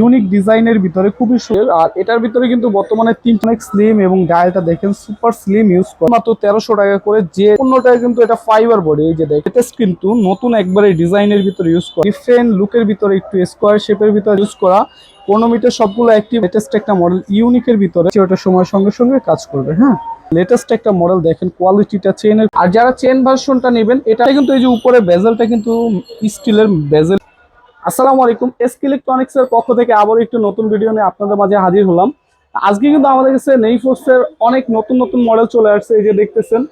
Unique ডিজাইনের ভিতরে খুবই সুন্দর। আর এটার ভিতরে কিন্তু বর্তমানে তিন অনেক স্লিম এবং ডায়ালটা দেখেন সুপার স্লিম ইউজ করে। মাত্র তেরোশো টাকা করে যে পণ্যটা কিন্তু এটা ফাইবার বডি এই যে দেখেন কিন্তু নতুন একবারে ডিজাইনের ভিতরে ইউজ করা। ডিফারেন্ট লুকের ভিতরে একটু স্কোয়ার শেপের ভিতরে ইউজ করা। পনেরো মিটার সবগুলো একটি লেটেস্ট একটা মডেল ইউনিকের ভিতরে ওটা সময়ের সঙ্গে সঙ্গে কাজ করবে হ্যাঁ? লেটেস্ট একটা মডেল দেখেন কোয়ালিটিটা চেনের আর যারা চেন ভার্সনটা নেবেন, এটা কিন্তু এই যে উপরে বেজেলটা কিন্তু স্টিলের বেজেল আসসালামু আলাইকুম, এসকে ইলেকট্রনিক্স এর পক্ষ থেকে আবার একটু নতুন ভিডিও নিয়ে আপনাদের মাঝে হাজির হলাম। আজকে কিন্তু আমাদের কাছে নেই ফোর্সের অনেক নতুন নতুন মডেল চলে আসছে, এই যে দেখতেছেন।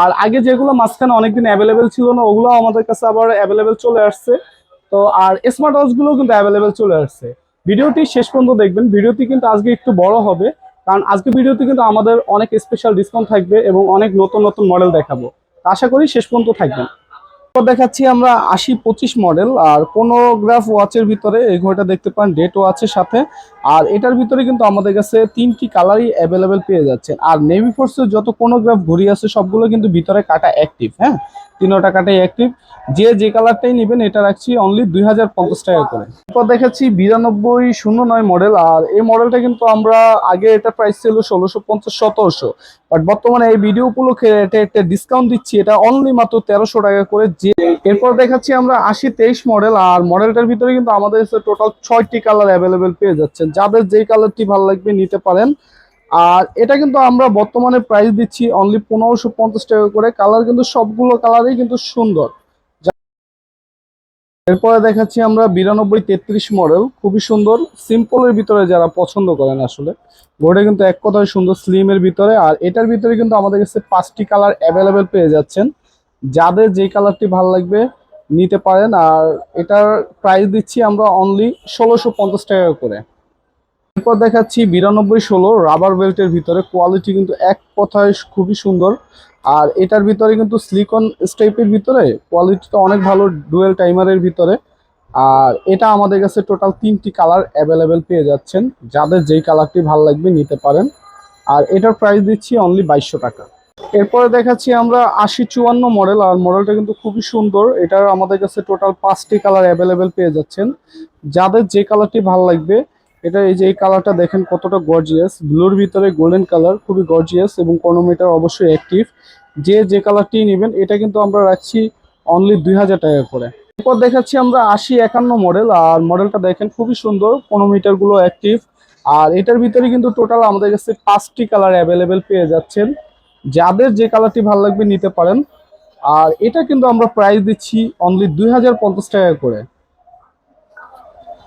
আর আগে যেগুলো মাঝখানে অনেকদিন অ্যাভেলেবেল ছিল না, ওগুলো আমাদের কাছে আবার অ্যাভেলেবেল চলে আসছে। তো, আর স্মার্ট ওয়াচগুলো কিন্তু অ্যাভেলেবেল চলে আসছে। ভিডিওটি শেষ পর্যন্ত দেখবেন। ভিডিওটি কিন্তু আজকে একটু বড় হবে, কারণ আজকে ভিডিওতে কিন্তু আমাদের অনেক স্পেশাল ডিসকাউন্ট থাকবে এবং অনেক নতুন নতুন মডেল দেখাবো। আশা করি শেষ পর্যন্ত থাকবেন। এরপর দেখাচ্ছি আমরা আশি পঁচিশ মডেল আর কোনোগ্রাফ ওয়াচের ভিতরে এই ঘড়িটা দেখতে পান ডেট ওয়াচের সাথে। আর এটার ভিতরে কিন্তু আমাদের কাছে তিনটি কালারই অ্যাভেলেবেল পেয়ে যাচ্ছেন। আর নেভি ফোর্সের যত কোনোগ্রাফ ঘড়ি আছে, সবগুলো কিন্তু ভিতরে কাটা অ্যাক্টিভ হ্যাঁ? তিনোটা কাটাই অ্যাক্টিভ যে যে কালারটাই নেবেন, এটা রাখছি অনলি দুই হাজার পঞ্চাশ টাকা করে। এরপর দেখাচ্ছি বিরানব্বই শূন্য নয় মডেল আর এই মডেলটা কিন্তু আমরা আগে এটা প্রাইস ছিল ষোলোশো পঞ্চাশ সতেরোশো। বাট বর্তমানে এই ভিডিও উপলক্ষে এটা একটা ডিসকাউন্ট দিচ্ছি, এটা অনলি মাত্র তেরোশো টাকা করে। যে এরপর দেখাচ্ছি আমরা আশি তেইশ মডেল আর মডেলটার ভিতরে কিন্তু আমাদের টোটাল ছয়টি কালার অ্যাভেলেবেল পেয়ে যাচ্ছেন। যাদের যেই কালারটি ভালো লাগবে নিতে পারেন। আর এটা কিন্তু আমরা বর্তমানে প্রাইস দিচ্ছি অনলি পনেরোশো পঞ্চাশ টাকা করে। কালার কিন্তু সবগুলো কালারই কিন্তু সুন্দর। এরপরে দেখাচ্ছি আমরা বিরানব্বই তেত্রিশ মডেল খুবই সুন্দর। সিম্পলের ভিতরে যারা পছন্দ করেন আসলে ঘোড়া কিন্তু এক কথায় সুন্দর স্লিমের ভিতরে। আর এটার ভিতরে কিন্তু আমাদের কাছে পাঁচটি কালার অ্যাভেলেবেল পেয়ে যাচ্ছেন। যাদের যে কালারটি ভালো লাগবে নিতে পারেন, আর এটার প্রাইস দিচ্ছি আমরা অনলি ষোলোশো পঞ্চাশ টাকা করে। এরপর দেখাচ্ছি বিরানব্বই ষোলো রাবার বেল্টের ভিতরে। কোয়ালিটি কিন্তু এক কথায় খুবই সুন্দর। আর এটার ভিতরে কিন্তু সিলিকন স্টাইপের ভিতরে কোয়ালিটিটা অনেক ভালো ডুয়েল টাইমারের ভিতরে। আর এটা আমাদের কাছে টোটাল তিনটি কালার অ্যাভেলেবেল পেয়ে যাচ্ছেন। যাদের যেই কালারটি ভালো লাগবে নিতে পারেন। আর এটার প্রাইস দিচ্ছি অনলি বাইশশো টাকা। এরপরে দেখাচ্ছি আমরা আশি চুয়ান্ন মডেল আর মডেলটা কিন্তু খুবই সুন্দর। এটার আমাদের কাছে টোটাল পাঁচটি কালার অ্যাভেলেবেল পেয়ে যাচ্ছেন। যাদের যে কালারটি ভালো লাগবে, এটা এই যে এই কালারটা দেখেন কতটা গর্জিয়াস ব্লুর ভিতরে গোল্ডেন কালার খুবই গর্জিয়াস এবং কর্নোমিটার অবশ্যই অ্যাক্টিভ যে যে কালারটি নেবেন, এটা কিন্তু আমরা রাখছি অনলি দুই হাজার টাকা করে। এরপর দেখাচ্ছি আমরা আশি একান্ন মডেল আর মডেলটা দেখেন খুবই সুন্দরগুলো অ্যাক্টিভ আর এটার ভিতরে কিন্তু টোটাল আমাদের কাছে পাঁচটি কালার অ্যাভেলেবেল পেয়ে যাচ্ছেন। যাদের যে কালারটি ভালো লাগবে নিতে পারেন। আর এটা কিন্তু আমরা প্রাইস দিচ্ছি অনলি দুই হাজার পঞ্চাশ টাকা করে।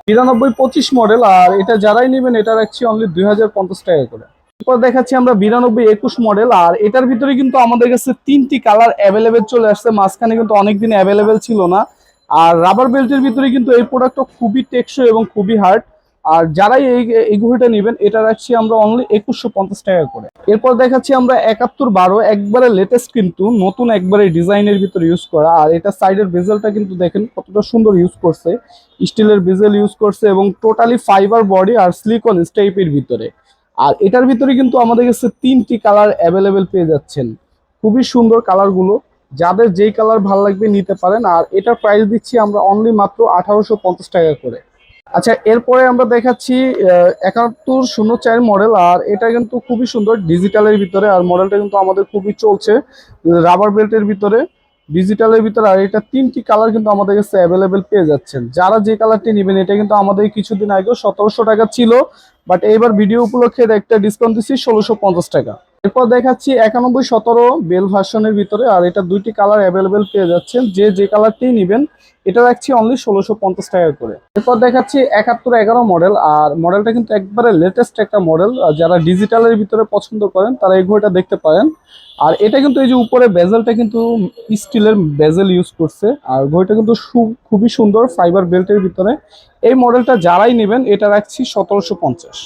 বিরানব্বই পঁচিশ মডেল আর এটা যারাই নেবেন, এটা রাখছি অনলি দুই হাজার পঞ্চাশ টাকা করে। এরপর দেখাচ্ছি আমরা বিরানব্বই একুশ মডেল আর এটার ভিতরে কিন্তু আমাদের কাছে তিনটি কালার অ্যাভেলেবেল চলে আসছে। মাঝখানে কিন্তু অনেকদিন অ্যাভেলেবেল ছিল না। আর রাবার বেল্টের ভিতরে কিন্তু এই প্রোডাক্টটা খুবই টেকসই এবং খুবই হার্ড আর যারাই এই এই ঘড়িটা নেবেন, এটা রাখছি আমরা অনলি একুশশো টাকা করে। এরপর দেখাচ্ছি আমরা একাত্তর বারো, একবারে লেটেস্ট কিন্তু নতুন একবারে ডিজাইনের ভিতরে ইউজ করা। আর এটা সাইডের বেজেলটা কিন্তু দেখেন কতটা সুন্দর ইউজ করছে। স্টিলের বেজেল ইউজ করছে এবং টোটালি ফাইবার বডি আর সিলিকন স্টাইপের ভিতরে। আর এটার ভিতরে কিন্তু আমাদের কাছে তিনটি কালার অ্যাভেলেবেল পেয়ে যাচ্ছেন। খুবই সুন্দর কালারগুলো যাদের যেই কালার ভালো লাগবে নিতে পারেন। আর এটার প্রাইস দিচ্ছি আমরা অনলি মাত্র আঠারোশো পঞ্চাশ টাকা করে। আচ্ছা এরপরে আমরা দেখাচ্ছি একাত্তর শূন্য চার মডেল আর এটা কিন্তু খুবই সুন্দর ডিজিটালের ভিতরে, আর মডেলটা কিন্তু আমাদের খুবই চলছে রাবার বেল্টের ভিতরে। ডিজিটালের ভিতরে, আর এটা তিনটি কালার কিন্তু আমাদের কাছে অ্যাভেলেবেল পেয়ে যাচ্ছেন। যারা যে কালারটি নেবেন, এটা কিন্তু আমাদের কিছুদিন আগেও সতেরোশো টাকা ছিল বাট এইবার ভিডিও উপলক্ষে একটা ডিসকাউন্ট দিচ্ছি ষোলোশো টাকা। এরপর দেখাচ্ছি একানব্বই সতেরো বেল ভার্সনের ভিতরে, আর এটা দুইটি কালার অ্যাভেলেবেল পেয়ে যাচ্ছেন। যে যে কালারটি নেবেন, এটা রাখছি অনলি ষোলোশো পঞ্চাশ টাকা করে। এরপর দেখাচ্ছি একাত্তর এগারো মডেল আর মডেলটা কিন্তু একবারে লেটেস্ট একটা মডেল যারা ডিজিটালের ভিতরে পছন্দ করেন, তারা এই ঘড়িটা দেখতে পারেন। আর এটা কিন্তু এই যে উপরে বেজেলটা কিন্তু স্টিলের বেজেল ইউজ করছে, আর ঘড়িটা কিন্তু খুবই সুন্দর ফাইবার বেল্টের ভিতরে। এই মডেলটা যারাই নেবেন, এটা রাখছি সতেরোশো পঞ্চাশ।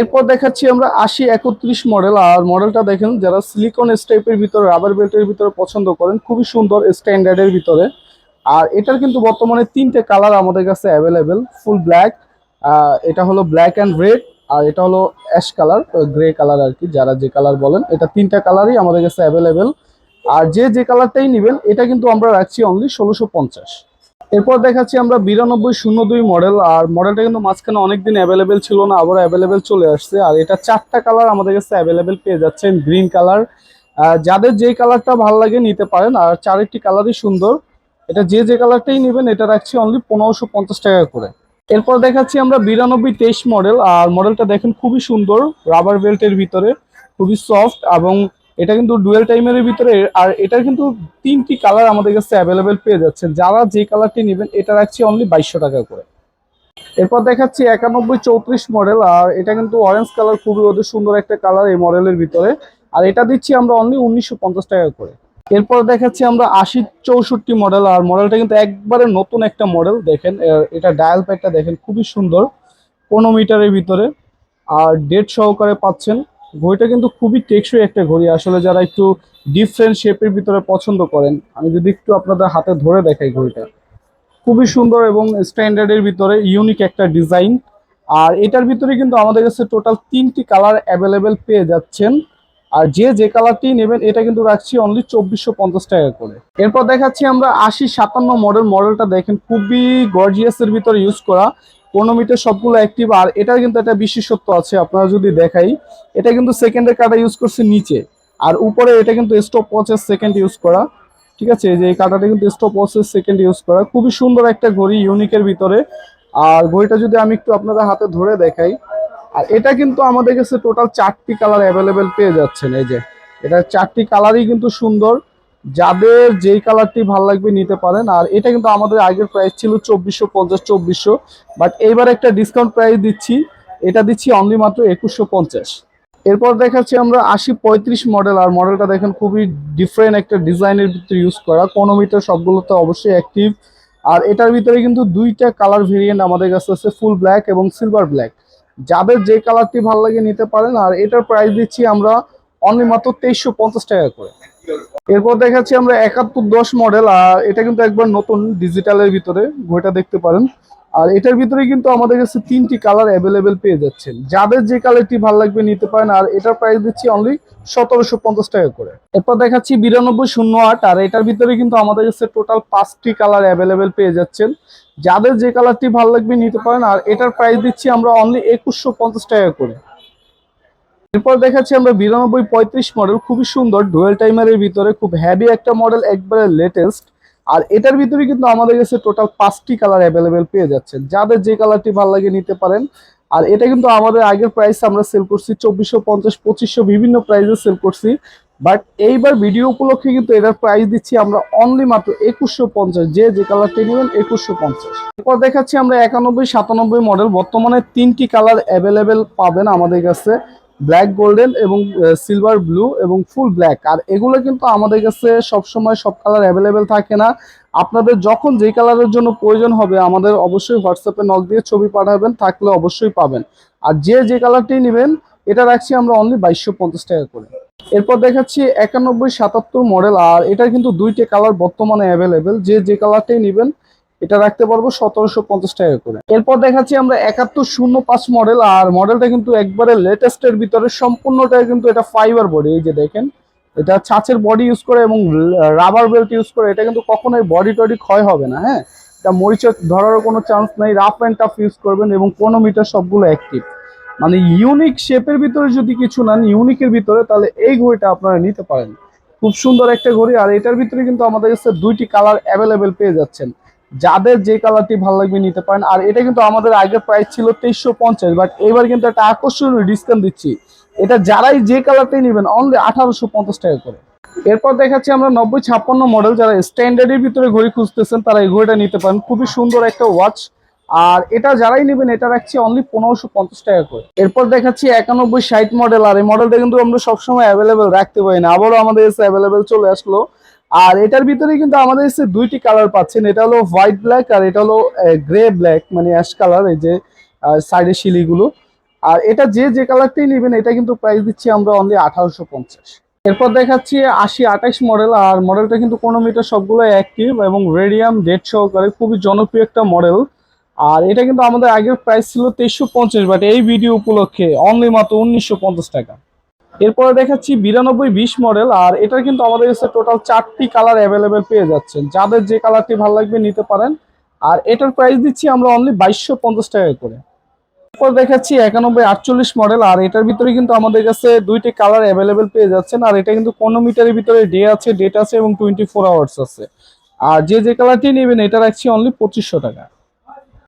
এরপর দেখাচ্ছি আমরা আশি একত্রিশ মডেল আর মডেলটা দেখেন যারা সিলিকন স্টাইপের ভিতরে রাবার বেল্টের ভিতরে পছন্দ করেন, খুবই সুন্দর স্ট্যান্ডার্ডের ভিতরে। আর এটার কিন্তু বর্তমানে তিনটে কালার আমাদের কাছে অ্যাভেলেবেল ফুল ব্ল্যাক এটা হলো ব্ল্যাক অ্যান্ড রেড আর এটা হলো অ্যাশ কালার গ্রে কালার আর কি, যারা যে কালার বলেন, এটা তিনটা কালারই আমাদের কাছে অ্যাভেলেবেল আর যে যে কালারটাই নেবেন, এটা কিন্তু আমরা রাখছি অনলি ষোলোশো পঞ্চাশ। এরপর দেখাচ্ছি আমরা বিরানব্বই শূন্য দুই মডেল আর মডেলটা কিন্তু মাঝখানে অনেকদিন অ্যাভেলেবেল ছিল না আবার অ্যাভেলেবেল চলে আসছে, আর এটা চারটা কালার আমাদের কাছে অ্যাভেলেবেল পেয়ে যাচ্ছেন গ্রিন কালার যাদের যে কালারটা ভালো লাগে নিতে পারেন, আর চারটি কালারই সুন্দর, এটা যে যে কালারটাই নেবেন, এটা রাখছি অনলি পনেরোশো পঞ্চাশ টাকা করে। এরপর দেখাচ্ছি আমরা বিরানব্বই তেইশ মডেল আর মডেলটা দেখেন খুবই সুন্দর রাবার বেল্টের ভিতরে, খুবই সফট এবং এটা কিন্তু ডুয়েল টাইমের ভিতরে, আর এটার কিন্তু তিনটি কালার আমাদের কাছে অ্যাভেলেবেল পেয়ে যাচ্ছে যারা যে কালারটি নেবেন, এটা রাখছি অনলি বাইশশো টাকা করে। এরপর দেখাচ্ছি একানব্বই চৌত্রিশ মডেল আর এটা কিন্তু অরেঞ্জ কালার খুবই ওদের সুন্দর একটা কালার এই মডেলের ভিতরে। আর এটা দিচ্ছি আমরা অনলি উনিশশো পঞ্চাশ টাকা করে। এরপর দেখাচ্ছি আমরা আশি চৌষট্টি মডেল আর মডেলটা কিন্তু একবারে নতুন একটা মডেল দেখেন এটা ডায়াল প্যাকটা দেখেন, খুবই সুন্দর, পনেরো মিটারের ভিতরে। আর ডেট সহকারে পাচ্ছেন ঘড়িটা কিন্তু খুবই টেকসই একটা ঘড়ি। আসলে যারা একটু ডিফারেন্ট শেপের ভিতরে পছন্দ করেন, আমি যদি একটু আপনাদের হাতে ধরে দেখাই ঘড়িটা। খুবই সুন্দর এবং স্ট্যান্ডার্ডের ভিতরে ইউনিক একটা ডিজাইন আর এটার ভিতরে কিন্তু আমাদের কাছে টোটাল তিনটি কালার অ্যাভেলেবেল পেয়ে যাচ্ছেন। আর যে যে কালারটি নেবেন, এটা কিন্তু রাখছি অনলি চব্বিশশো পঞ্চাশ টাকা করে। এরপর দেখাচ্ছি আমরা আশি সাতান্ন মডেল মডেলটা দেখেন, খুবই গর্জিয়াসের ভিতরে ইউজ করা। পনেরো মিটার সবগুলো অ্যাক্টিভ আর এটার কিন্তু একটা বিশেষত্ব আছে আপনারা যদি দেখাই, এটা কিন্তু সেকেন্ডের কাটা ইউজ করছে নিচে, আর উপরে এটা কিন্তু স্টপ ওয়াচের সেকেন্ড ইউজ করা, ঠিক আছে? যে এই কাটাটা কিন্তু স্টপ ওয়াচের সেকেন্ড ইউজ করা, খুবই সুন্দর একটা ঘড়ি ইউনিকের ভিতরে, আর ঘড়িটা যদি আমি একটু আপনাদের হাতে ধরে দেখাই, আর এটা কিন্তু আমাদের কাছে টোটাল চারটি কালার অ্যাভেলেবেল পেয়ে যাচ্ছেন, এই যে। এটা চারটি কালারই কিন্তু সুন্দর যাদের যেই কালারটি ভালো লাগবে নিতে পারেন। আর এটা কিন্তু আমাদের আগের প্রাইস ছিল চব্বিশশো, পঞ্চাশ, চব্বিশশো। বাট এইবার একটা ডিসকাউন্ট প্রাইস দিচ্ছি। এটা দিচ্ছি অনলি মাত্র একুশশো পঞ্চাশ। এরপর দেখাচ্ছি আমরা আশি পঁয়ত্রিশ মডেল আর মডেলটা দেখেন খুবই ডিফারেন্ট একটা ডিজাইনের ভিতরে ইউজ করা। কোনো মিটার সবগুলোতে অবশ্যই অ্যাক্টিভ আর এটার ভিতরে কিন্তু দুইটা কালার ভেরিয়েন্ট আমাদের কাছে আছে ফুল ব্ল্যাক এবং সিলভার ব্ল্যাক যাদের যে কালারটি ভালো লাগে নিতে পারেন। আর এটার প্রাইস দিচ্ছি আমরা অনলি মাত্র তেইশশো পঞ্চাশ টাকা করে। এরপর দেখাচ্ছি আমরা একাত্তর দশ মডেল আর এটা কিন্তু একবার নতুন ডিজিটালের ভিতরে, ঘড়িটা দেখতে পারেন। আর এটার ভিতরে কিন্তু আমাদের কাছে তিনটি কালার অ্যাভেলেবেল পেয়ে যাচ্ছেন। যাদের যে কালারটি ভালো লাগবে নিতে পারেন, আর এটার প্রাইস দিচ্ছি অনলি সতেরোশো পঞ্চাশ টাকা করে। এরপর দেখাচ্ছি বিরানব্বই শূন্য আট, আর এটার ভিতরে কিন্তু আমাদের কাছে টোটাল পাঁচটি কালার অ্যাভেলেবেল পেয়ে যাচ্ছেন। যাদের যে কালারটি ভালো লাগবে নিতে পারেন, আর এটার প্রাইস দিচ্ছি আমরা অনলি একুশশো পঞ্চাশ টাকা করে। এরপর দেখাচ্ছি আমরা বিরানব্বই পঁয়ত্রিশ মডেল খুবই সুন্দর ডুয়েল টাইমারের ভিতরে, খুব হ্যাভি একটা মডেল একবারে লেটেস্ট আর এটার ভিতরে কিন্তু আমাদের কাছে টোটাল পাঁচটি কালার অ্যাভেলেবেল পেয়ে যাচ্ছে যাদের যে কালারটি ভালো লাগে নিতে পারেন। আর এটা কিন্তু আমাদের আগের প্রাইস আমরা সেল করছি চব্বিশশো পঞ্চাশ, পঁচিশশো, বিভিন্ন প্রাইসে সেল করছি। বাট এইবার ভিডিও উপলক্ষে কিন্তু এটার প্রাইস দিচ্ছি আমরা অনলি মাত্র একুশশো পঞ্চাশ। যে যে কালারটি নেবেন, একুশশো পঞ্চাশ। এরপর দেখাচ্ছি আমরা একানব্বই, সাতানব্বই মডেল বর্তমানে তিনটি কালার অ্যাভেলেবেল পাবেন আমাদের কাছে। ব্ল্যাক গোল্ডেন এবং সিলভার ব্লু এবং ফুল ব্ল্যাক। আর এগুলো কিন্তু আমাদের কাছে সবসময় সব কালার অ্যাভেলেবেল থাকে না। আপনাদের যখন যেই কালারের জন্য প্রয়োজন হবে, আমাদের অবশ্যই হোয়াটসঅ্যাপে নক দিয়ে ছবি পাঠাবেন, থাকলে অবশ্যই পাবেন। আর যে যে কালারটি নেবেন, এটা রাখছি আমরা অনলি বাইশশো পঞ্চাশ টাকা করে। এরপর দেখাচ্ছি একানব্বই সাতাত্তর মডেল, আর এটা কিন্তু দুইটা কালার বর্তমানে অ্যাভেলেবেল যে যে কালারটাই নেবেন এটা রাখতে পারব সতেরোশো পঞ্চাশ টাকা করে। এরপর দেখাচ্ছি আমরা একাত্তর শূন্য পাঁচ মডেল আর মডেলটা কিন্তু একবারে লেটেস্টের ভিতরে সম্পূর্ণটা কিন্তু এটা ফাইবার বডি এই যে দেখেন। এটা ছাঁচের বডি ইউজ করে এবং রাবার বেল্ট ইউজ করে, এটা কিন্তু কখনোই বডি টডি ক্ষয় হবে না হ্যাঁ? এটা মরিচা ধরারও কোনো চান্স নেই রাফ অ্যান্ড টাফ ইউজ করবেন এবং কোনো মিটার সবগুলো অ্যাক্টিভ মানে ইউনিক শেপের ভিতরে যদি কিছু নেন ইউনিকের ভিতরে, তাহলে এই ঘড়িটা আপনারা নিতে পারেন। খুব সুন্দর একটা ঘড়ি, আর এটার ভিতরে কিন্তু আমাদের কাছে দুইটি কালার অ্যাভেলেবেল পেয়ে যাচ্ছেন। যাদের যে কালারটি ভালো লাগবে নিতে পারেন। আর এটা কিন্তু আমাদের আগের প্রাইস ছিল তেইশশো পঞ্চাশ বাট এবার কিন্তু একটা আকর্ষণীয় ডিসকাউন্ট দিচ্ছি। এটা যারাই যে কালারটাই নেবেন অনলি আঠারোশো পঞ্চাশ টাকা করে। এরপর দেখাচ্ছি আমরা নব্বই ছাপ্পান্ন মডেল যারা স্ট্যান্ডার্ডের ভিতরে ঘড়ি খুঁজতেছেন, তারা এই ঘড়িটা নিতে পারেন। খুবই সুন্দর একটা ওয়াচ আর এটা যারাই নেবেন, এটা রাখছি অনলি পনেরোশো পঞ্চাশ টাকা করে। এরপর দেখাচ্ছি একানব্বই ষাট মডেল আর এই মডেলটা কিন্তু আমরা সবসময় অ্যাভেলেবেল রাখতে পারি না। আবারও আমাদের এসে অ্যাভেলেবেল চলে আসলো। আর এটার ভিতরে কিন্তু আমাদের এসে দুইটি কালার পাচ্ছেন। এটা হলো হোয়াইট ব্ল্যাক আর এটা হলো গ্রে ব্ল্যাক মানে অ্যাশ কালার এই যে সাইডের শিলিগুলো। আর এটা যে যে কালারটাই নেবেন, এটা কিন্তু প্রাইস দিচ্ছি আমরা অনলি আঠারোশো পঞ্চাশ। এরপর দেখাচ্ছি আশি আঠাশ মডেল আর মডেলটা কিন্তু কোনো মিটার সবগুলো অ্যাক্টিভ এবং রেডিয়াম ডেট সহকারে খুবই জনপ্রিয় একটা মডেল আর এটা কিন্তু আমাদের আগের প্রাইস ছিল তেইশশো পঞ্চাশ বাট এই ভিডিও উপলক্ষে অনলি মাত্র উনিশশো পঞ্চাশ টাকা। এরপরে দেখাচ্ছি বিরানব্বই বিশ মডেল আর এটা কিন্তু আমাদের কাছে টোটাল চারটি কালার অ্যাভেলেবেল পেয়ে যাচ্ছেন। যাদের যে কালারটি ভালো লাগবে নিতে পারেন। আর এটার প্রাইস দিচ্ছি আমরা অনলি বাইশশো পঞ্চাশ টাকা করে। এরপর দেখাচ্ছি একানব্বই আটচল্লিশ মডেল আর এটার ভিতরে কিন্তু আমাদের কাছে দুইটি কালার অ্যাভেলেবেল পেয়ে যাচ্ছেন। আর এটা কিন্তু কোনো মিটারের ভিতরে ডে আছে ডেট আছে এবং টোয়েন্টি ফোর আওয়ার্স আছে। আর যে যে কালারটি নেবেন, এটা রাখছি অনলি পঁচিশশো টাকা।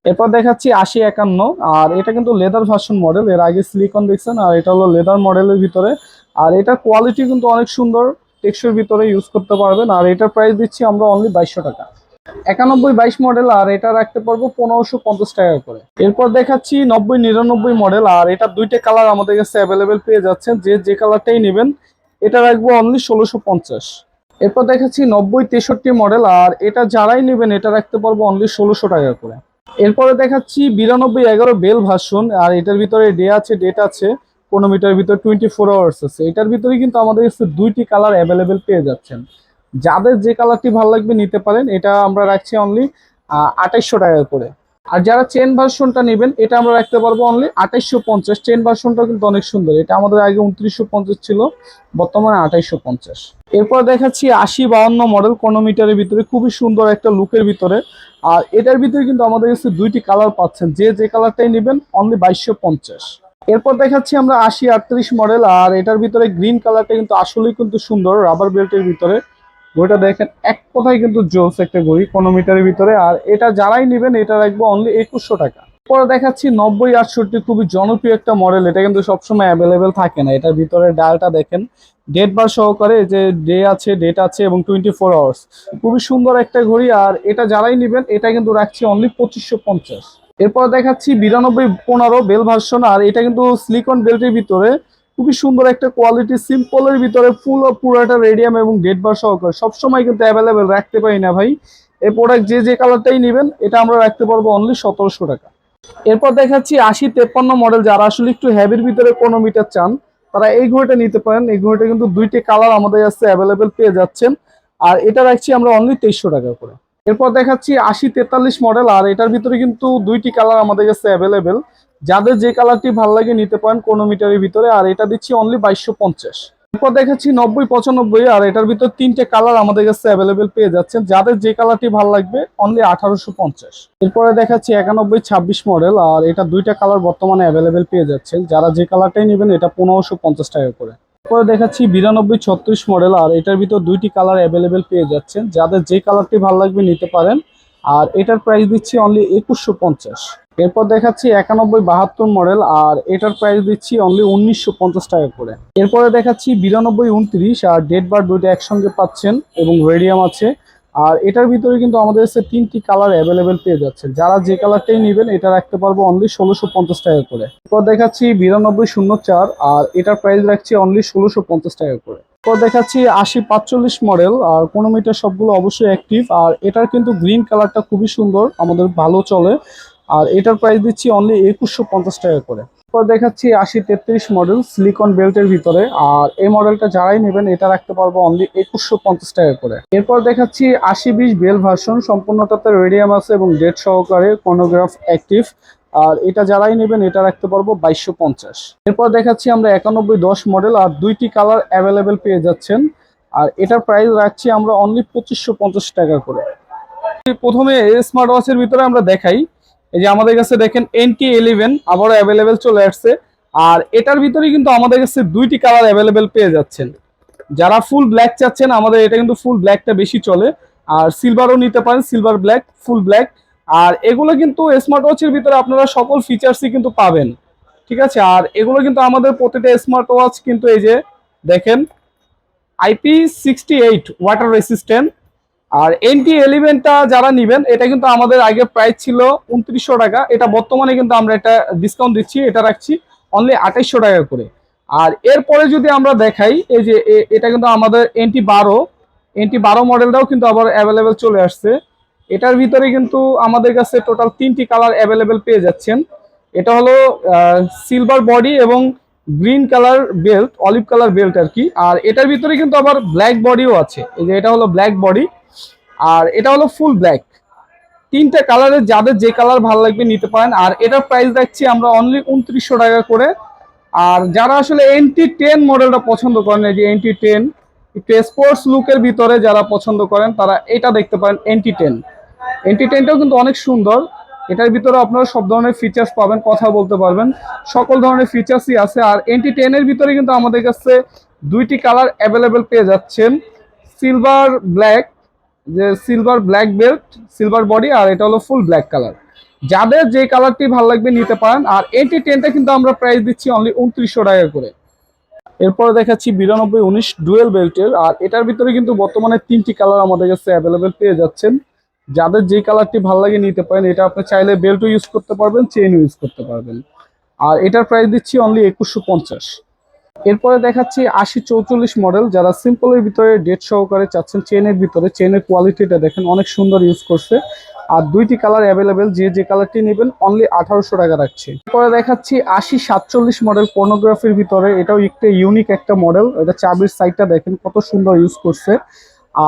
এরপর দেখাচ্ছি আশি একান্ন, আর এটা কিন্তু লেদার ভার্সন মডেল এর আগে সিলিকন দেখছেন আর এটা হলো লেদার মডেলের ভিতরে। আর এটার কোয়ালিটি কিন্তু অনেক সুন্দর টেক্সচুর ভিতরে ইউজ করতে পারবেন, আর এটার প্রাইস দিচ্ছি আমরা অনলি বাইশশো টাকা। একানব্বই বাইশ মডেল আর এটা রাখতে পারব পনেরোশো পঞ্চাশ টাকা করে। এরপর দেখাচ্ছি নব্বই নিরানব্বই মডেল আর এটা দুইটা কালার আমাদের কাছে অ্যাভেলেবেল পেয়ে যাচ্ছেন, যে যে কালারটাই নেবেন, এটা রাখব অনলি ষোলোশো পঞ্চাশ। এরপর দেখাচ্ছি নব্বই তেষট্টি মডেল আর এটা যারাই নেবেন, এটা রাখতে পারব অনলি ষোলোশো টাকা করে। এরপরে দেখাচ্ছি বিরানব্বই এগারো বেল ভার্সন, আর এটার ভিতরে ডে আছে ডেট আছে কোনো মিটার ভিতরে টোয়েন্টি ফোর আওয়ার্স আছে। এটার ভিতরে কিন্তু আমাদের কাছে দুইটি কালার অ্যাভেলেবেল পেয়ে যাচ্ছেন। যাদের যে কালারটি ভালো লাগবে নিতে পারেন, এটা আমরা রাখছি অনলি আঠাইশশো টাকা করে। আর যারা চেন ভার্সনটা নেবেন, এটা আমরা রাখতে পারব অনলি আঠাইশশো পঞ্চাশ। চেন ভার্সনটা কিন্তু অনেক সুন্দর। এটা আমাদের আগে উনত্রিশশো পঞ্চাশ ছিল, বর্তমানে আঠাইশশো পঞ্চাশ। এরপর দেখাচ্ছি আশি বাউন্ন মডেল কোনো মিটারের ভিতরে। খুবই সুন্দর একটা লুকের ভিতরে। আর এটার ভিতরে কিন্তু আমাদের কাছে দুইটি কালার পাচ্ছেন। যে যে কালারটাই নেবেন অনলি বাইশশো পঞ্চাশ। এরপর দেখাচ্ছি আমরা আশি আটত্রিশ মডেল আর এটার ভিতরে গ্রিন কালারটা কিন্তু আসলেই কিন্তু সুন্দর রাবার বেল্টের ভিতরে। ঘড়িটা দেখেন, এক কথায় কিন্তু জোস একটা ঘড়ি কোনো মিটারের ভিতরে। আর এটা যারাই নেবেন, এটা রাখব অনলি একুশশো টাকা। পরে দেখাচ্ছি নব্বই আটষট্টি, খুবই জনপ্রিয় একটা মডেল এটা কিন্তু সবসময় অ্যাভেলেবেল থাকে না। এটার ভিতরে ডায়ালটা দেখেন। ডেট বার সহকারে যে ডে আছে ডেট আছে এবং টোয়েন্টি ফোর আওয়ার্স খুবই সুন্দর একটা ঘড়ি আর এটা যারাই নেবেন, এটা কিন্তু রাখছি অনলি পঁচিশশো পঞ্চাশ। এরপর দেখাচ্ছি বিরানব্বই পনেরো বেল ভার্সন আর এটা কিন্তু সিলিকন বেল্টের ভিতরে। খুবই সুন্দর একটা কোয়ালিটি সিম্পলের ভিতরে ফুল পুরোটা রেডিয়াম এবং ডেট বার সহকারে। সবসময় কিন্তু অ্যাভেলেবেল রাখতে পারি না ভাই। এই প্রোডাক্ট যে যে কালারটাই নেবেন, এটা আমরা রাখতে পারব অনলি সতেরোশো টাকা। এরপর দেখাচ্ছি আশি তেপ্পান্ন মডেল যারা আসলে একটু হ্যাভির ভিতরে কোনো মিটার চান, তারা এই ঘড়িটা নিতে পারেন। এই ঘড়িটা কিন্তু দুইটি কালার আমাদের কাছে অ্যাভেলেবেল পেয়ে যাচ্ছেন। আর এটা রাখছি আমরা অনলি তেইশশো টাকা করে। এরপর দেখাচ্ছি আশি তেতাল্লিশ মডেল আর এটার ভিতরে কিন্তু দুইটি কালার আমাদের কাছে অ্যাভেলেবেল যাদের যে কালারটি ভালো লাগে নিতে পারেন কোনো মিটারের ভিতরে, আর এটা দিচ্ছি অনলি বাইশশো পঞ্চাশ। এরপর দেখাচ্ছি নব্বই, পঁচানব্বই, আর এটার ভিতর তিনটে কালার আমাদের কাছে অ্যাভেলেবেল পেয়ে যাচ্ছেন। যাদের যে কালারটি ভালো লাগবে অনলি আঠারোশো পঞ্চাশ। এরপরে দেখাচ্ছি একানব্বই, ছাব্বিশ মডেল আর এটা দুইটা কালার বর্তমানে অ্যাভেলেবেল পেয়ে যাচ্ছেন। যারা যে কালারটাই নেবেন, এটা পনেরোশো পঞ্চাশ টাকা করে। এরপরে দেখাচ্ছি বিরানব্বই, ছত্রিশ মডেল আর এটার ভিতর দুইটি কালার অ্যাভেলেবেল পেয়ে যাচ্ছেন। যাদের যে কালারটি ভালো লাগবে, নিতে পারেন। আর এটার প্রাইস দিচ্ছি অনলি একুশশো পঞ্চাশ। এরপর দেখাচ্ছি একানব্বই বাহাত্তর মডেল, আর এটার প্রাইস দিচ্ছি অনলি উনিশশো পঞ্চাশ টাকা করে। এরপরে দেখাচ্ছি বিরানব্বই উনত্রিশ, আর ডেট বার দুইটা একসঙ্গে পাচ্ছেন এবং রেডিয়াম আছে। আর এটার ভিতরে কিন্তু আমাদের কাছে তিনটি কালার অ্যাভেলেবেল পেয়ে যাচ্ছে। যারা যে কালারটাই নেবেন, এটা রাখতে পারব অনলি ষোলোশো পঞ্চাশ টাকা করে। এরপর দেখাচ্ছি বিরানব্বই শূন্য চার আর এটার প্রাইস রাখছি অনলি ষোলোশো পঞ্চাশ টাকা করে। এরপর দেখাচ্ছি আশি পাঁচচল্লিশ মডেল, আর কোনো মিটার সবগুলো অবশ্যই অ্যাক্টিভ আর এটার কিন্তু গ্রিন কালারটা খুবই সুন্দর, আমাদের ভালো চলে। আর এটার প্রাইস দিচ্ছি অনলি একুশশো পঞ্চাশ টাকা করে। এরপর দেখাচ্ছি আশি তেত্রিশ মডেল সিলিকন বেল্টের ভিতরে। আর এই মডেলটা যারাই নেবেন, এটা রাখতে পারব অনলি একুশশো পঞ্চাশ টাকা করে। এরপর দেখাচ্ছি আশি বিশ বেল ভার্সন সম্পূর্ণটাতে রেডিয়াম আছে এবং ডেট সহকারে কোনোগ্রাফ অ্যাক্টিভ আর এটা যারাই নেবেন, এটা রাখতে পারব বাইশশো পঞ্চাশ। এরপর দেখাচ্ছি আমরা একানব্বই দশ মডেল আর দুইটি কালার অ্যাভেলেবেল পেয়ে যাচ্ছেন। আর এটার প্রাইস রাখছি আমরা অনলি পঁচিশশো পঞ্চাশ টাকা করে। প্রথমে স্মার্ট ওয়াচের ভিতরে আমরা দেখাই। এই যে আমাদের কাছে দেখেন এনটি ইলেভেন আবারও অ্যাভেলেবেল চলে আসছে। আর এটার ভিতরে কিন্তু আমাদের কাছে দুইটি কালার অ্যাভেলেবেল পেয়ে যাচ্ছেন। যারা ফুল ব্ল্যাক চাচ্ছেন, আমাদের এটা কিন্তু ফুল ব্ল্যাকটা বেশি চলে। আর সিলভারও নিতে পারেন সিলভার ব্ল্যাক ফুল ব্ল্যাক আর এগুলো কিন্তু স্মার্ট ওয়াচের ভিতরে আপনারা সকল ফিচার্সই কিন্তু পাবেন। ঠিক আছে? আর এগুলো কিন্তু আমাদের প্রতিটা স্মার্ট ওয়াচ কিন্তু এই যে দেখেন IP sixty eight water resistant আর এনটি এলিভেনটা যারা নেবেন, এটা কিন্তু আমাদের আগে প্রাইস ছিল উনত্রিশশো টাকা। এটা বর্তমানে কিন্তু আমরা এটা ডিসকাউন্ট দিচ্ছি, এটা রাখছি অনলি আঠাইশশো টাকা করে। আর এরপরে যদি আমরা দেখাই, এই যে এটা কিন্তু আমাদের এনটি বারো এনটি বারো মডেলটাও কিন্তু আবার অ্যাভেলেবেল চলে আসছে। এটার ভিতরে কিন্তু আমাদের কাছে টোটাল তিনটি কালার অ্যাভেলেবেল পেয়ে যাচ্ছেন। এটা হলো সিলভার বডি এবং green colour belt olive colour belt আর কি। আর এটার ভিতরে কিন্তু আবার ব্ল্যাক বডিও আছে। এই যে এটা হলো ব্ল্যাক বডি আর এটা হলো ফুল ব্ল্যাক তিনটা কালারের যাদের যে কালার ভালো লাগবে নিতে পারেন। আর এটার প্রাইস দেখছি আমরা অনলি উনত্রিশশো টাকা করে। আর যারা আসলে এনটি টেন মডেলটা পছন্দ করেন, এই যে এনটি টেন একটু স্পোর্টস লুকের ভিতরে যারা পছন্দ করেন, তারা এটা দেখতে পারেন এনটি টেন এন্টি টেনটাও কিন্তু অনেক সুন্দর। এটার ভিতরে আপনারা সব ধরনের ফিচার্স পাবেন, কথা বলতে পারবেন। সকল ধরনের ফিচার্সই আছে। আর এন্টি টেনের ভিতরে কিন্তু আমাদের কাছে দুইটি কালার অ্যাভেলেবেল পেয়ে যাচ্ছেন। সিলভার ব্ল্যাক যে silver black belt silver body আর এটা হলো ফুল ব্ল্যাক কালার যাদের যে কালারটি ভালো লাগবে নিতে পারেন, আর এন্টি টেনটা কিন্তু আমরা প্রাইস দিচ্ছি অনলি উনত্রিশশো টাকা করে। এরপরে দেখাচ্ছি বিরানব্বই উনিশ ডুয়েল বেল্টের আর এটার ভিতরে কিন্তু বর্তমানে তিনটি কালার আমাদের কাছে অ্যাভেলেবেল পেয়ে যাচ্ছেন। যাদের যে কালারটি ভালো লাগে নিতে পারেন, এটা আপনি চাইলে বেল্টও ইউজ করতে পারবেন চেন ইউজ করতে পারবেন। আর এটার প্রাইস দিচ্ছি অনলি একুশশো পঞ্চাশ। এরপরে দেখাচ্ছি আশি চৌচল্লিশ মডেল যারা সিম্পলের ভিতরে ডেট সহকারে চাচ্ছেন চেনের ভিতরে চেনের কোয়ালিটিটা দেখেন অনেক সুন্দর ইউজ করছে। আর দুইটি কালার অ্যাভেলেবেল যে যে কালারটি নেবেন অনলি আঠারোশো টাকা রাখছি। এরপরে দেখাচ্ছি আশি সাতচল্লিশ মডেল পর্নোগ্রাফির ভিতরে, এটাও একটু ইউনিক একটা মডেল এটা চাবির সাইডটা দেখেন কত সুন্দর ইউজ করছে।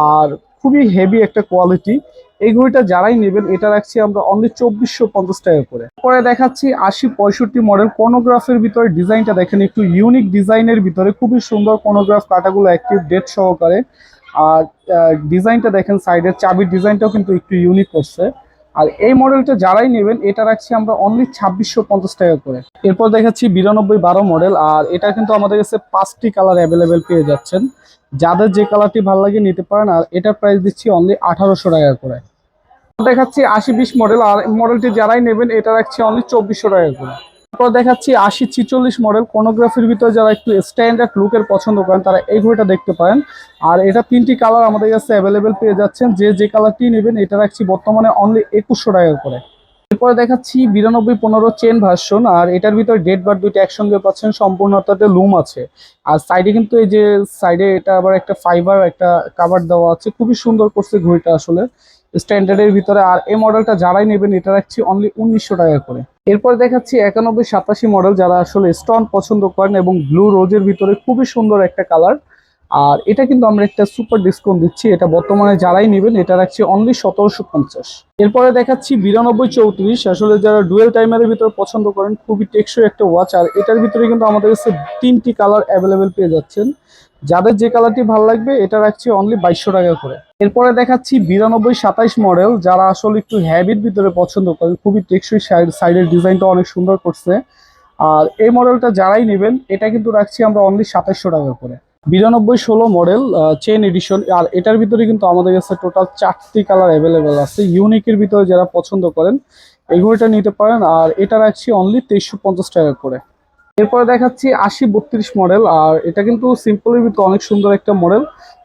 আর খুবই হেভি একটা কোয়ালিটি এই ঘড়িটা যারাই নেবেন, এটা রাখছি আমরা অনলি চব্বিশশো পঞ্চাশ টাকা করে। পরে দেখাচ্ছি আশি পঁয়ষট্টি মডেল কোনোগ্রাফের ভিতরে ডিজাইনটা দেখেন, একটু ইউনিক ডিজাইনের ভিতরে, খুবই সুন্দর কোনোগ্রাফ কাটাগুলো অ্যাক্টিভ ডেট সহকারে। আর ডিজাইনটা দেখেন সাইডের চাবির ডিজাইনটাও কিন্তু একটু ইউনিক করছে। আর এই মডেলটা যারাই নেবেন, এটা রাখছি আমরা অনলি ছাব্বিশশো পঞ্চাশ টাকা করে। এরপর দেখাচ্ছি বিরানব্বই বারো মডেল আর এটা কিন্তু আমাদের কাছে পাঁচটি কালার অ্যাভেলেবেল পেয়ে যাচ্ছেন। যাদের যে কালারটি ভালো লাগে নিতে পারেন, আর এটার প্রাইস দিচ্ছি অনলি আঠারোশো টাকা করে। দেখাচ্ছি আশি বিশ মডেল আর মডেলটি যারাই নেবেন, এটা রাখছি অনলি চব্বিশশো টাকা করে। তারপর দেখাচ্ছি আশি ছিচল্লিশ মডেল কোনোগ্রাফির ভিতরে যারা একটু স্ট্যান্ডার্ড লুকের পছন্দ করেন, তারা এই ঘড়িটা দেখতে পারেন। আর এটা তিনটি কালার আমাদের কাছে অ্যাভেলেবেল পেয়ে যাচ্ছেন, যে যে কালারটি নেবেন, এটা রাখছি বর্তমানে অনলি একুশশো টাকা করে। এরপরে দেখাচ্ছি বিরানব্বই পনেরো চেন ভার্সন আর এটার ভিতরে ডেট বার দুইটা একসঙ্গে পাচ্ছেন সম্পূর্ণতাতে লুম আছে। আর সাইডে কিন্তু এই যে সাইডে এটা আবার একটা ফাইবার একটা কাভার দেওয়া আছে, খুবই সুন্দর করছে ঘড়িটা আসলে। স্ট্যান্ডার্ডের ভিতরে, আর এই মডেলটা যারাই নেবেন, এটা রাখছি অনলি উনিশশো টাকা করে। এরপর দেখাচ্ছি একানব্বই সাতাশি মডেল যারা আসলে স্টোন পছন্দ করেন এবং ব্লু রোজের ভিতরে খুবই সুন্দর একটা কালার আর এটা কিন্তু আমরা একটা সুপার ডিসকাউন্ট দিচ্ছি, এটা বর্তমানে যারাই নেবেন, এটা রাখছি অনলি সতেরোশো পঞ্চাশ। এরপরে দেখাচ্ছি বিরানব্বই চৌত্রিশ, আসলে যারা ডুয়েল টাইমারের ভিতরে পছন্দ করেন, খুবই টেকসই একটা ওয়াচ আর এটার ভিতরে কিন্তু আমাদের কাছে তিনটি কালার অ্যাভেলেবেল পেয়ে যাচ্ছেন। যাদের যে কালারটি ভালো লাগবে, এটা রাখছি অনলি বাইশশো টাকা করে। এরপরে দেখাচ্ছি বিরানব্বই সাতাইশ মডেল যারা আসলে একটু হ্যাবির ভিতরে পছন্দ করেন, খুবই টেকসই সাইডের ডিজাইনটা অনেক সুন্দর করছে। আর এই মডেলটা যারাই নেবেন, এটা কিন্তু রাখছি আমরা অনলি সাতাইশশো টাকা করে। বিরানব্বই ষোলো মডেল চেন এডিশন আর এটার ভিতরে কিন্তু আমাদের কাছে টোটাল চারটি কালার অ্যাভেলেবেল আছে। ইউনিকের ভিতরে যারা পছন্দ করেন ঘড়িটা নিতে পারেন। আর এটা রাখছি অনলি তেইশশো পঞ্চাশ টাকা করে। এরপরে দেখাচ্ছি আশি বত্রিশ মডেল আর এটা কিন্তু সিম্পলের ভিতরে অনেক সুন্দর একটা মডেল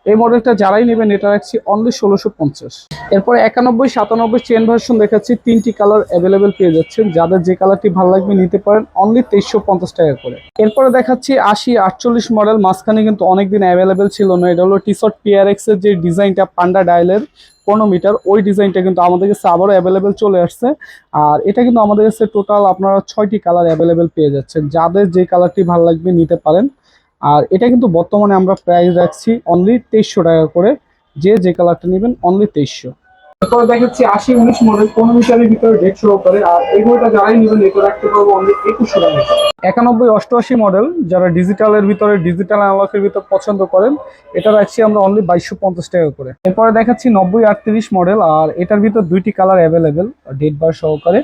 এই মডেলটা যারাই নেবেন, এটা রাখছি অনলি ষোলোশো পঞ্চাশ। এরপরে একানব্বই, সাতানব্বই চেন ভার্সন দেখাচ্ছি, তিনটি কালার অ্যাভেলেবেল পেয়ে যাচ্ছেন। যাদের যে কালারটি ভালো লাগবে নিতে পারেন অনলি তেইশশো পঞ্চাশ টাকা করে। এরপরে দেখাচ্ছি আশি, আটচল্লিশ মডেল মাঝখানে কিন্তু অনেকদিন অ্যাভেলেবেল ছিল না। এটা হলো টি শার্ট পিআরএক্স এর যে ডিজাইনটা, পান্ডা ডায়ালের পনেরো মিটার ওই ডিজাইনটা কিন্তু আমাদের কাছে আবারও অ্যাভেলেবেল চলে আসছে। আর এটা কিন্তু আমাদের কাছে টোটাল আপনারা ছয়টি কালার অ্যাভেলেবেল পেয়ে যাচ্ছেন। যাদের যে কালারটি ভালো লাগবে নিতে পারেন আর এটা কিন্তু বর্তমানে আমরা প্রাইস রাখছি অনলি তেইশশো টাকা করে। যে যে কালারটা নেবেন অনলি তেইশশো। এরপর দেখাচ্ছি আশি, উনিশ মডেল পনেরো মিটারের ভিতরে ডেট শো করে। আর এগুলোটা যারাই নেবেন এটা রাখতে পারব অনলি একুশশো টাকা। একানব্বই, অষ্টআশি মডেল যারা ডিজিটালের ভিতরে ডিজিটাল অ্যানলকের ভিতরে পছন্দ করেন, এটা রাখছি আমরা অনলি বাইশশো পঞ্চাশ টাকা করে। এরপরে দেখাচ্ছি নব্বই, আটত্রিশ মডেল আর এটার ভিতর দুইটি কালার অ্যাভেলেবেল ডেট বার সহকারে।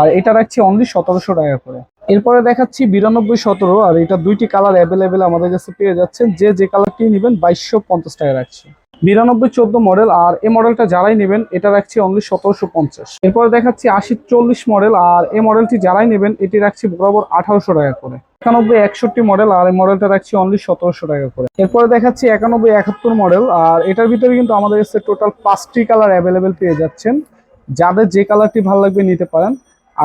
আর এটা রাখছি অনলি সতেরোশো টাকা করে। এরপরে দেখাচ্ছি বিরানব্বই, সতেরো, আর এটা দুইটি কালার অ্যাভেলেবেল আমাদের কাছে পেয়ে যাচ্ছেন। যে যে কালারটি নেবেন, বাইশশো পঞ্চাশ টাকা রাখছি। বিরানব্বই, চোদ্দ মডেল আর এই মডেলটা যারাই নেবেন, এটা রাখছি অনলি সতেরোশো পঞ্চাশ। এরপরে দেখাচ্ছি আশি চল্লিশ মডেল আর এই মডেলটি যারাই নেবেন, এটি রাখছি বরাবর আঠারোশো টাকা করে। একানব্বই, একষট্টি মডেল আর এই মডেলটা রাখছি অনলি সতেরোশো টাকা করে। এরপরে দেখাচ্ছি একানব্বই, একাত্তর মডেল আর এটার ভিতরে কিন্তু আমাদের কাছে টোটাল পাঁচটি কালার অ্যাভেলেবেল পেয়ে যাচ্ছেন। যাদের যে কালারটি ভালো লাগবে নিতে পারেন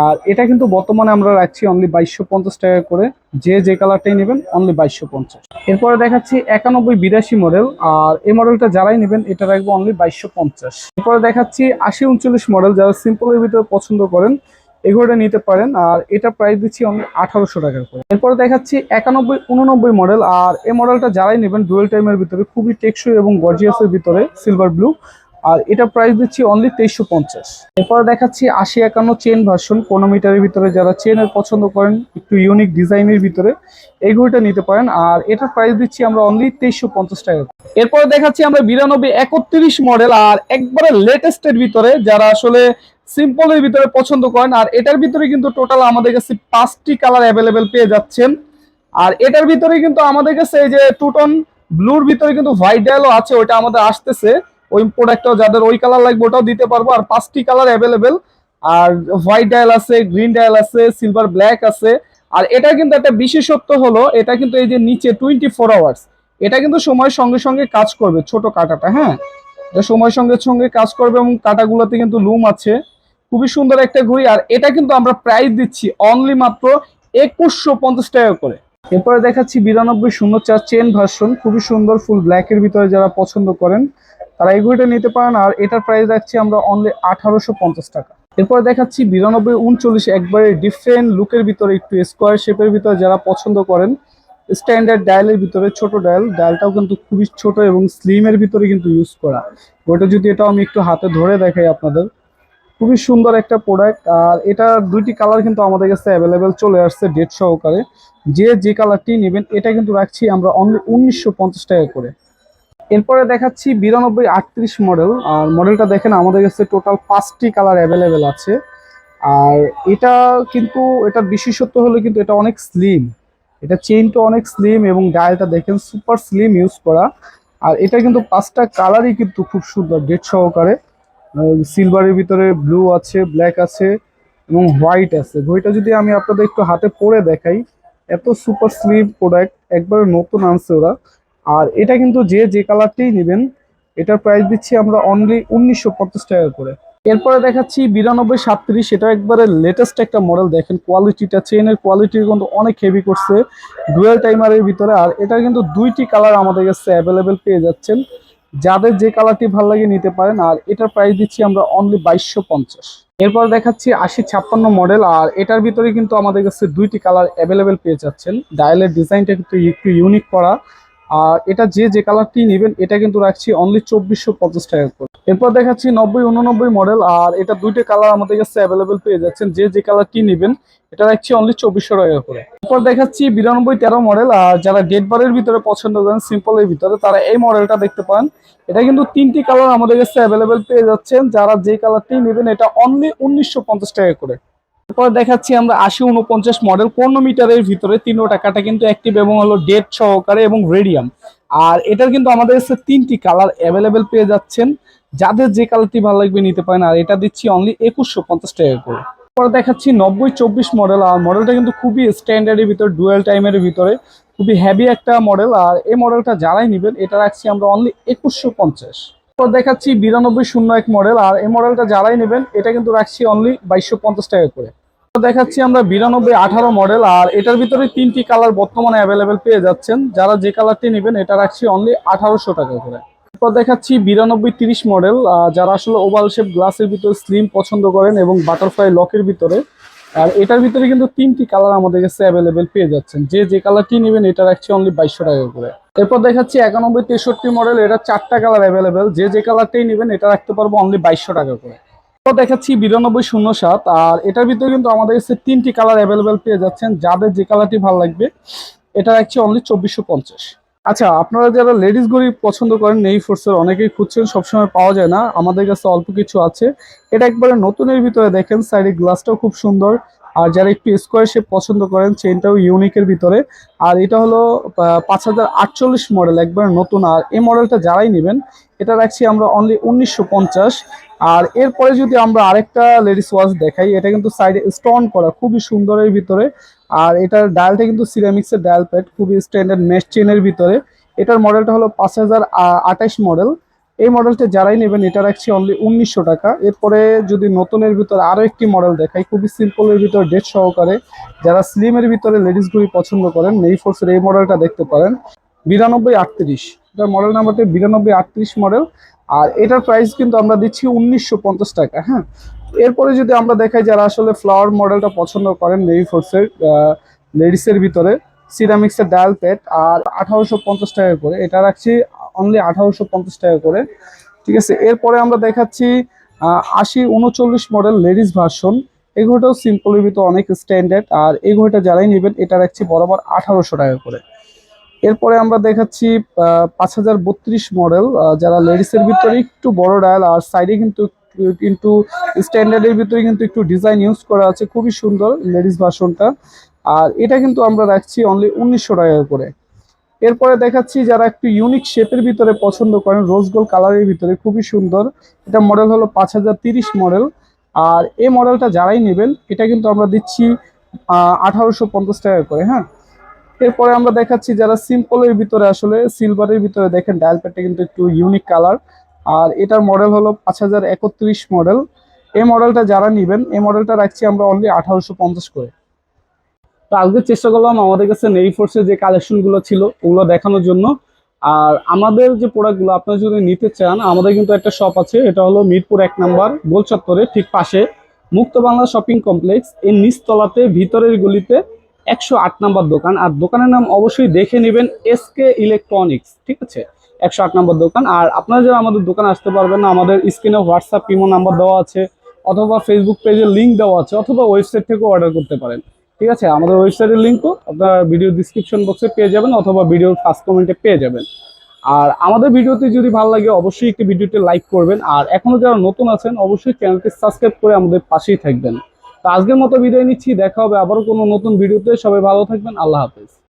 আর এটা কিন্তু বর্তমানে আমরা রাখছি অনলি বাইশশো পঞ্চাশ টাকা করে। যে যে কালারটাই নেবেন অনলি বাইশশো পঞ্চাশ। এরপরে দেখাচ্ছি একানব্বই বিরাশি মডেল আর এই মডেলটা যারাই নেবেন, এটা রাখব অনলি বাইশশো পঞ্চাশ। এরপরে দেখাচ্ছি আশি উনচল্লিশ মডেল যারা সিম্পলের ভিতরে পছন্দ করেন, এগুলোটা নিতে পারেন, আর এটা প্রাইস দিচ্ছি অনলি আঠারোশো টাকা করে। এরপরে দেখাচ্ছি একানব্বই উননব্বই মডেল আর এই মডেলটা যারাই নেবেন ডুয়েল টাইমের ভিতরে, খুবই টেকসই এবং গর্জিয়াসের ভিতরে সিলভার ব্লু আর এটা প্রাইস দিচ্ছি অনলি তেইশশো পঞ্চাশ। এরপরে দেখাচ্ছি আশি একান্ন চেন ভার্সন পনেরো মিটারের ভিতরে যারা চেনের পছন্দ করেন, একটু ইউনিক ডিজাইনের ভিতরে এই ঘড়িটা নিতে পারেন। আর এটার প্রাইস দিচ্ছি আমরা অনলি তেইশশো পঞ্চাশ টাকা এরপরে দেখাচ্ছি আমরা বিরানব্বই একত্রিশ মডেল আর একবারে লেটেস্টের ভিতরে যারা আসলে সিম্পলের ভিতরে পছন্দ করেন, আর এটার ভিতরে কিন্তু টোটাল আমাদের কাছে পাঁচটি কালার অ্যাভেলেবেল পেয়ে যাচ্ছেন। আর এটার ভিতরে কিন্তু আমাদের কাছে এই যে টুটন ব্লুর ভিতরে কিন্তু হোয়াইট ডায়ালও আছে ওটা আমাদের আসতেছে। ওই প্রোডাক্টটাও যাদের ওই কালার লাগবে ওটাও দিতে পারব। আর পাঁচটি কালার অ্যাভেলেবেল আর হোয়াইট ডায়াল আছে গ্রিন ডায়াল আছে সিলভার ব্ল্যাক আছে। আর এটা কিন্তু একটা বিশেষত্ব হলো, এটা কিন্তু এই যে নিচে টোয়েন্টি ফোর আওয়ার্স এটা কিন্তু সময়ের সঙ্গে সঙ্গে কাজ করবে ছোট কাটাটা হ্যাঁ? এটা সময়ের সঙ্গে সঙ্গে কাজ করবে এবং কাটাগুলোতে কিন্তু লুম আছে। খুবই সুন্দর একটা ঘড়ি। আর এটা কিন্তু আমরা প্রাইস দিচ্ছি অনলি মাত্র একুশশো পঞ্চাশ টাকা করে। এরপরে দেখাচ্ছি বিরানব্বই শূন্য চার চেন ভার্সন খুবই সুন্দর ফুল ব্ল্যাকের ভিতরে যারা পছন্দ করেন তারা এই ঘড়িটা নিতে পারেন আর এটার প্রাইস রাখছি আমরা অনলি আঠারোশো পঞ্চাশ টাকা। এরপর দেখাচ্ছি বিরানব্বই, উনচল্লিশ, একবারে ডিফারেন্ট লুকের ভিতরে, একটু স্কোয়ার শেপের ভিতরে যারা পছন্দ করেন স্ট্যান্ডার্ড ডায়ালের ভিতরে, ছোট ডায়াল ডায়ালটাও কিন্তু খুবই ছোট এবং স্লিমের ভিতরে কিন্তু ইউজ করা। ওটা যদি এটাও আমি একটু হাতে ধরে দেখাই আপনাদের। খুবই সুন্দর একটা প্রোডাক্ট আর এটা দুইটি কালার কিন্তু আমাদের কাছে অ্যাভেলেবেল চলে আসছে ডেট সহকারে। যে যে কালারটি নেবেন, এটা কিন্তু রাখছি আমরা অনলি উনিশশো পঞ্চাশ টাকা করে। এরপরে দেখাচ্ছি বিরানব্বই আটত্রিশ মডেল আর মডেলটা দেখেন, আমাদের কাছে টোটাল পাঁচটি কালার অ্যাভেলেবেল আছে। আর এটা কিন্তু, এটা বিশেষত্ব হলো কিন্তু এটা অনেক স্লিম এটা চেইনটা অনেক স্লিম এবং ডায়ালটা দেখেন সুপার স্লিম ইউজ করা। আর এটা কিন্তু পাঁচটা কালারই কিন্তু খুব সুন্দর ডেট সহকারে। সিলভারের ভিতরে ব্লু আছে ব্ল্যাক আছে এবং হোয়াইট আছে। ঘড়িটা যদি আমি আপনাদের একটু হাতে পরে দেখাই, এত সুপার স্লিম প্রোডাক্ট একবারে নতুন আনছে ওরা। আর এটা কিন্তু যে যে কালারটাই নেবেন, এটার প্রাইস দিচ্ছি আমরা অনলি উনিশশো পঞ্চাশ টাকা করে। এরপরে দেখাচ্ছি বিরানব্বই, সাতত্রিশ এটা একবারে লেটেস্ট একটা মডেল দেখেন কোয়ালিটিটা চেনের কোয়ালিটি কিন্তু অনেক হেভি করছে ডুয়েল টাইমারের ভিতরে। আর এটা কিন্তু দুইটি কালার আমাদের কাছে অ্যাভেলেবেল পেয়ে যাচ্ছেন। যাদের যে কালারটি ভালো লাগে নিতে পারেন, আর এটার প্রাইস দিচ্ছি আমরা অনলি বাইশশো পঞ্চাশ। এরপর দেখাচ্ছি আশি ছাপ্পান্ন মডেল আর এটার ভিতরে কিন্তু আমাদের কাছে দুইটি কালার অ্যাভেলেবেল পেয়ে যাচ্ছেন। ডায়ালের ডিজাইনটা কিন্তু একটু ইউনিক করা। আর এটা যে যে কালারটি নেবেন, এটা কিন্তু রাখছি অনলি চব্বিশশো পঞ্চাশ টাকা করে। এরপর দেখাচ্ছি নব্বই, উননব্বই মডেল আর এটা দুইটা কালার আমাদের কাছে অ্যাভেলেবেল পেয়ে যাচ্ছেন। যে যে কালারটি নেবেন, এটা রাখছি অনলি চব্বিশশো টাকা করে। এরপর দেখাচ্ছি বিরানব্বই তেরো মডেল আর যারা ডেট বারের ভিতরে পছন্দ করেন সিম্পলের ভিতরে, তারা এই মডেলটা দেখতে পান এটা কিন্তু তিনটি কালার আমাদের কাছে অ্যাভেলেবেল পেয়ে যাচ্ছেন। যারা যে কালারটি নেবেন, এটা অনলি উনিশশো পঞ্চাশ টাকা করে। এরপর দেখাচ্ছি আমরা আশি উনপঞ্চাশ মডেল পনেরো মিটারের ভিতরে তিনশো টাকাটা কিন্তু অ্যাক্টিভ এবং হলো ডেট সহকারে এবং রেডিয়াম আর এটার কিন্তু আমাদের কাছে তিনটি কালার অ্যাভেলেবেল পেয়ে যাচ্ছেন। যাদের যে কালারটি ভালো লাগবে নিতে পারেন, আর এটা দিচ্ছি অনলি একুশশো পঞ্চাশ টাকা করে। এরপর দেখাচ্ছি নব্বই চব্বিশ মডেল আর মডেলটা কিন্তু খুবই স্ট্যান্ডার্ডের ভিতরে ডুয়েল টাইমের ভিতরে। খুবই হেভি একটা মডেল আর এই মডেলটা যারাই নেবেন, এটা রাখছি আমরা অনলি একুশশো পঞ্চাশ। এরপর দেখাচ্ছি বিরানব্বই শূন্য এক মডেল আর এই মডেলটা যারাই নেবেন, এটা কিন্তু রাখছি অনলি বাইশশো পঞ্চাশ টাকা করে। দেখাচ্ছি আমরা বিরানব্বই আঠারো মডেল আর এটার ভিতরে তিনটি কালার বর্তমানে অ্যাভেলেবেল পেয়ে যাচ্ছেন। যারা যে কালারটি নেবেন, এটা রাখছি অনলি আঠারোশো টাকা করে। এরপর দেখাচ্ছি বিরানব্বই তিরিশ মডেল যারা আসলে ওভাল শেপ গ্লাসের ভিতরে স্লিম পছন্দ করেন এবং বাটারফ্লাই লকের ভিতরে আর এটার ভিতরে কিন্তু তিনটি কালার আমাদের কাছে অ্যাভেলেবেল পেয়ে যাচ্ছেন। যে যে কালারটি নেবেন, এটা রাখছি অনলি বাইশশো টাকা করে। এরপর দেখাচ্ছি একানব্বই, তেষট্টি মডেল এটা চারটা কালার অ্যাভেলেবেল যে যে কালারটাই নেবেন, এটা রাখতে পারব অনলি বাইশশো টাকা করে। এরপর দেখাচ্ছি বিরানব্বই, শূন্য সাত। আর এটার ভিতরে কিন্তু আমাদের কাছে তিনটি কালার অ্যাভেলেবেল পেয়ে যাচ্ছেন। যাদের যে কালারটি ভালো লাগবে, এটা রাখছি অনলি চব্বিশশো পঞ্চাশ। আচ্ছা আপনারা যারা লেডিস গড়ি পছন্দ করেন নেই ফোর্সের অনেকেই খুঁজছেন, সবসময় পাওয়া যায় না। আমাদের কাছে অল্প কিছু আছে। এটা একবারে নতুনের ভিতরে দেখেন সাইডে গ্লাসটাও খুব সুন্দর। আর যারা একটু স্কোয়ার শেপ পছন্দ করেন চেনটাও ইউনিকের ভিতরে। আর এটা হলো পাঁচ হাজার আটচল্লিশ মডেল একবার নতুন। আর এই মডেলটা যারাই নেবেন, এটা রাখছি আমরা অনলি উনিশশো পঞ্চাশ। আর এরপরে যদি আমরা আরেকটা লেডিস ওয়াচ দেখাই, এটা কিন্তু সাইডে স্টোন করা, খুবই সুন্দরের ভিতরে। আর এটার ডায়ালটা কিন্তু সিরামিক্সের ডায়াল প্যাড খুবই স্ট্যান্ডার্ড মেশ চেনের ভিতরে। এটার মডেলটা হলো পাঁচ হাজার মডেল এই মডেলটা যারাই নেবেন, এটা রাখছি অনলি উনিশশো টাকা। এরপরে যদি নতুনের ভিতরে আরও একটি মডেল দেখাই, খুবই সিম্পলের ভিতরে ডেট সহকারে। যারা স্লিমের ভিতরে লেডিসগুলি পছন্দ করেন, নেই ফোর্সের এই মডেলটা দেখতে পারেন। বিরানব্বই আটত্রিশ। এটার মডেল নাম্বারটা বিরানব্বই আটত্রিশ মডেল আর এটার প্রাইস কিন্তু আমরা দিচ্ছি উনিশশো পঞ্চাশ টাকা হ্যাঁ? এরপরে যদি আমরা দেখাই যারা আসলে ফ্লাওয়ার মডেলটা পছন্দ করেন নেভি ফোর্সের লেডিসের ভিতরে সিরামিক্সের ডায়াল প্যাড আর আঠারোশো পঞ্চাশ টাকা করে। এটা রাখছি অনলি আঠারোশো পঞ্চাশ টাকা করে। ঠিক আছে, এরপরে আমরা দেখাচ্ছি আশি উনচল্লিশ মডেল লেডিস ভার্সন এই ঘড়িটাও সিম্পলের ভিতরে অনেক স্ট্যান্ডার্ড আর এই ঘড়িটা যারাই নেবেন, এটা রাখছি বরাবর আঠারোশো টাকা করে। এরপরে আমরা দেখাচ্ছি পাঁচ হাজার বত্রিশ মডেল যারা লেডিসের ভিতরে একটু বড় ডায়াল আর সাইডে কিন্তু কিন্তু স্ট্যান্ডার্ডের ভিতরে কিন্তু একটু ডিজাইন ইউজ করা আছে। খুবই সুন্দর লেডিস ভার্সনটা আর এটা কিন্তু আমরা রাখছি অনলি উনিশশো টাকা করে। এরপরে দেখাচ্ছি যারা একটু ইউনিক শেপের ভিতরে পছন্দ করেন রোজ গোল্ড কালারের ভিতরে, খুবই সুন্দর। এটা মডেল হলো পাঁচ মডেল আর এই মডেলটা যারাই নেবেন, এটা কিন্তু আমরা দিচ্ছি আঠারোশো পঞ্চাশ টাকা করে হ্যাঁ? এরপরে আমরা দেখাচ্ছি যারা সিম্পলের ভিতরে আসলে সিলভারের ভিতরে দেখেন ডায়াল প্যাডটা কিন্তু একটু ইউনিক কালার আর এটার মডেল হলো পাঁচ হাজার একত্রিশ মডেল এই মডেলটা যারা নেবেন, এই মডেলটা রাখছি আমরা অনলি আঠারোশো পঞ্চাশ করে। তো আজকে চেষ্টা করলাম আমাদের কাছে নেই ফোর্সের যে কালেকশনগুলো ছিল, ওগুলো দেখানোর জন্য। আর আমাদের যে প্রোডাক্টগুলো আপনারা যদি নিতে চান, আমাদের কিন্তু একটা শপ আছে, এটা হলো মিরপুর এক নাম্বার গোল চত্বরে ঠিক পাশে। মুক্ত বাংলা শপিং কমপ্লেক্স এর নিচতলাতে ভিতরের গলিতে একশো আট নাম্বার দোকান। আর দোকানের নাম অবশ্যই দেখে নেবেন এসকে ইলেকট্রনিক্স ঠিক আছে? একশো আট নাম্বার দোকান। আর আপনারা যারা আমাদের দোকানে আসতে পারবেন না, আমাদের স্ক্রিনে হোয়াটসঅ্যাপ ইমো নাম্বার দেওয়া আছে, অথবা ফেসবুক পেজের লিঙ্ক দেওয়া আছে, অথবা ওয়েবসাইট থেকেও অর্ডার করতে পারেন। ঠিক আছে? আমাদের ওয়েবসাইটের লিঙ্কও আপনারা ভিডিও ডিসক্রিপশন বক্সে পেয়ে যাবেন অথবা ভিডিওর ফার্স্ট কমেন্টে পেয়ে যাবেন। আর আমাদের ভিডিওতে যদি ভালো লাগে, অবশ্যই একটি ভিডিওতে লাইক করবেন। আর এখনও যারা নতুন আছেন, অবশ্যই চ্যানেলটি সাবস্ক্রাইব করে আমাদের পাশেই থাকবেন। তো আজকের মতো বিদায় নিচ্ছি। দেখা হবে আবারও কোনো নতুন ভিডিওতে সবাই ভালো থাকবেন। আল্লাহ হাফেজ।